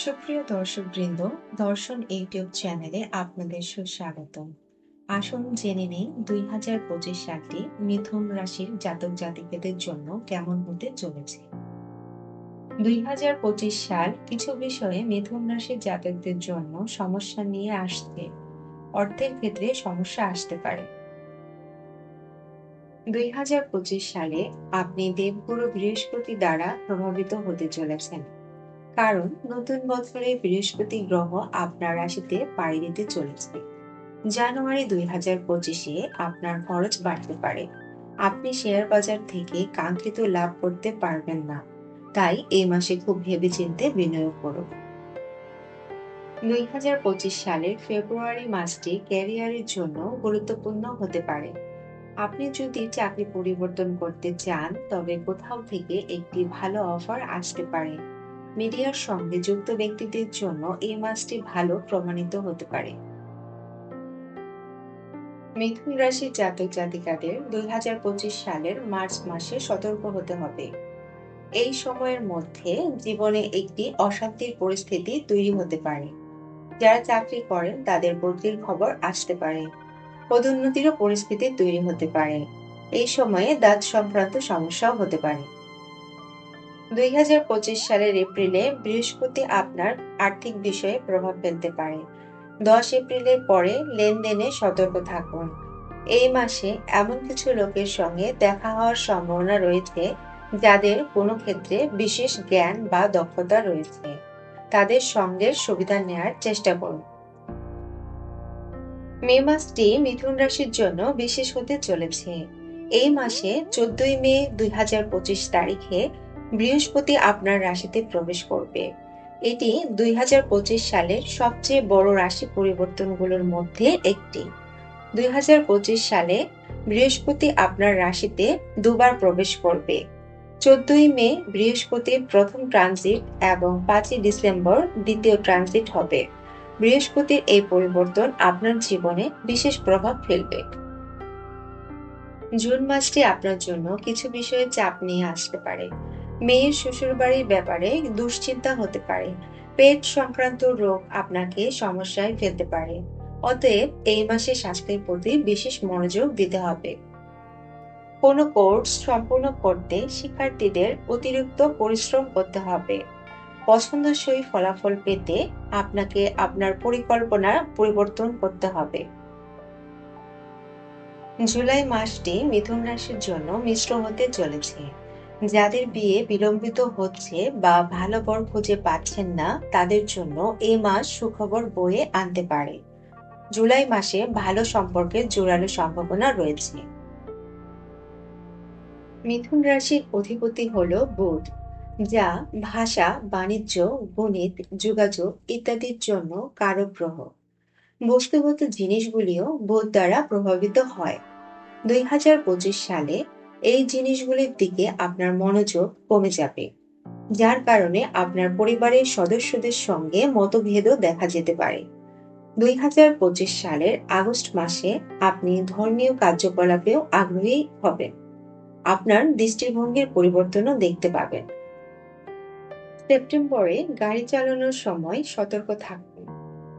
সুপ্রিয় দর্শকবৃন্দ, দর্শন ইউটিউব চ্যানেলে আপনাদের সুস্বাগত আসুন জেনে নেই দুই হাজার পঁচিশ সালটি মিথুন রাশির জাতক জাতিকেদের জন্য কেমন হতে চলেছে। দুই হাজার পঁচিশ সাল কিছু বিষয়ে মিথুন রাশির জাতকদের জন্য সমস্যা নিয়ে আসতে অর্থের ক্ষেত্রে সমস্যা আসতে পারে। দুই হাজার পঁচিশ সালে আপনি দেবগুরু বৃহস্পতি দ্বারা প্রভাবিত হতে চলেছেন। কারণ নতুন বছরে বৃহস্পতি গ্রহ আপনার রাশিতে পাড়ি দিতে চলেছে। জানুয়ারি দুই হাজার পঁচিশে আপনার খরচ বাড়তে পারে। আপনি শেয়ার বাজার থেকে কাঙ্ক্ষিত লাভ করতে পারবেন না। তাই এই মাসে খুব ভেবেচিন্তে বিনিয়োগ করুন। দুই হাজার পঁচিশ সালের ফেব্রুয়ারি মাসটি ক্যারিয়ারের জন্য গুরুত্বপূর্ণ হতে পারে। আপনি যদি চাকরি পরিবর্তন করতে চান, তবে কোথাও থেকে একটি ভালো অফার আসতে পারে। মিডিয়ার সঙ্গে যুক্ত ব্যক্তিদের জন্য এই মাসটি ভালো প্রমাণিত হতে পারে। মিথুন রাশির জাতক জাতিকাদের দুই সালের মার্চ মাসে সতর্ক হতে হবে। এই সময়ের মধ্যে জীবনে একটি অশান্তির পরিস্থিতি তৈরি হতে পারে। যারা চাকরি করেন, তাদের বদলির খবর আসতে পারে। পদোন্নতিরও পরিস্থিতি তৈরি হতে পারে। এই সময়ে দাঁত সংক্রান্ত সমস্যাও হতে পারে। দুই হাজার পঁচিশ সালের এপ্রিলে বৃহস্পতি আপনার আর্থিক বিষয়ে প্রভাব ফেলতে পারে। দশ এপ্রিলের পরে লেনদেনে সতর্ক থাকুন। এই মাসে এমন কিছু লোকের সঙ্গে দেখা হওয়ার সম্ভাবনা রয়েছে, যাদের কোনো ক্ষেত্রে বিশেষ জ্ঞান বা দক্ষতা রয়েছে। তাদের সঙ্গের সুবিধা নেয়ার চেষ্টা করুন। মে মাসটি মিথুন রাশির জন্য বিশেষ হতে চলেছে। এই মাসে চোদ্দই মে দুই হাজার পঁচিশ তারিখে বৃহস্পতি আপনার রাশিতে প্রবেশ করবে। এটি দুই হাজার পঁচিশ সালের সবচেয়ে বড় রাশি পরিবর্তনগুলোর মধ্যে একটি। দুই হাজার পঁচিশ সালে বৃহস্পতি আপনার রাশিতে দুবার প্রবেশ করবে। চোদ্দই মে বৃহস্পতির প্রথম ট্রানজিট এবং পাঁচই ডিসেম্বর দ্বিতীয় ট্রানজিট হবে। বৃহস্পতির এই পরিবর্তন আপনার জীবনে বিশেষ প্রভাব ফেলবে। জুন মাসটি আপনার জন্য কিছু বিষয়ে চাপ নিয়ে আসতে পারে। মেয়ের শ্বশুরবাড়ির ব্যাপারে দুশ্চিন্তা হতে পারে। পেট সংক্রান্ত রোগ আপনাকে সমস্যায় ফেলতে পারে। অতএব এই মাসে স্বাস্থ্যের প্রতি বিশেষ মনোযোগ দিতে হবে। কোনো কোর্স সম্পূর্ণ করতে শিক্ষার্থীদের অতিরিক্ত পরিশ্রম করতে হবে। পছন্দসই ফলাফল পেতে আপনাকে আপনার পরিকল্পনা পরিবর্তন করতে হবে। জুলাই মাসটি মিথুন রাশির জন্য মিশ্র হতে চলেছে। যাদের বিয়ে বিলম্বিত হচ্ছে বা ভালো বর খুঁজে পাচ্ছেন না, তাদের জন্য এই মাস সুখবর বয়ে আনতে পারে। জুলাই মাসে ভালো সম্পর্কের জোরালো সম্ভাবনা রয়েছে। মিথুন রাশির অধিপতি হল বুধ, যা ভাষা, বাণিজ্য, গণিত, যোগাযোগ ইত্যাদির জন্য কারক গ্রহ বস্তুগত জিনিসগুলিও বোধ দ্বারা প্রভাবিত হয়। দুই হাজার পঁচিশ সালে এই জিনিসগুলির দিকে আপনার মনোযোগ কমে যাবে। যার কারণে আপনার পরিবারের সদস্যদের সঙ্গে মতভেদও দেখা যেতে পারে। দুই হাজার পঁচিশ সালের আগস্ট মাসে আপনি ধর্মীয় কার্যকলাপেও আগ্রহী হবেন। আপনার দৃষ্টিভঙ্গির পরিবর্তনও দেখতে পাবেন। সেপ্টেম্বরে গাড়ি চালানোর সময় সতর্ক থাকুন।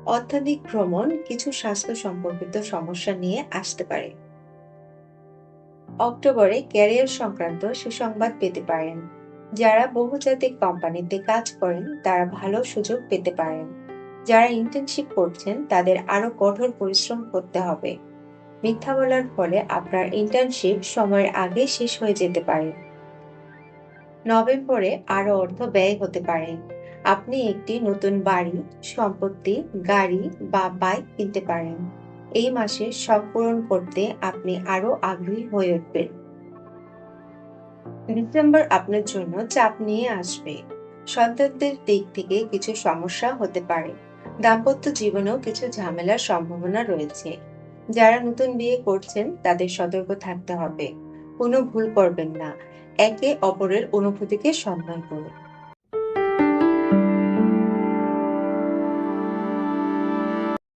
অত্যাধিক ভ্রমণ কিছু স্বাস্থ্য সম্পর্কিত সমস্যা নিয়ে আসতে পারে। অক্টোবরে ক্যারিয়ার সংক্রান্ত সুসংবাদ পেতে পারেন। যারা বহুজাতিক কোম্পানিতে কাজ করেন, তারা ভালো সুযোগ পেতে পারেন। যারা ইন্টার্নশিপ করছেন, তাদের আরও কঠোর পরিশ্রম করতে হবে। মিথ্যা বলার ফলে আপনার ইন্টার্নশিপ সময়ের আগে শেষ হয়ে যেতে পারে। নভেম্বরে আরও অর্থ ব্যয় হতে পারে। আপনি একটি নতুন বাড়ি, সম্পত্তি, গাড়ি বা বাইক কিনতে পারেন। এই মাসে শখ পূরণ করতে আপনি আরও আগ্রহী হয়ে উঠবেন। ডিসেম্বর আপনার জন্য চাপ নিয়ে আসবে। সন্তানদের দিক থেকে কিছু সমস্যা হতে পারে। দাম্পত্য জীবনেও কিছু ঝামেলার সম্ভাবনা রয়েছে। যারা নতুন বিয়ে করছেন, তাদের সতর্ক থাকতে হবে। কোনো ভুল করবেন না। একে অপরের অনুভূতিকে সম্মান করুন।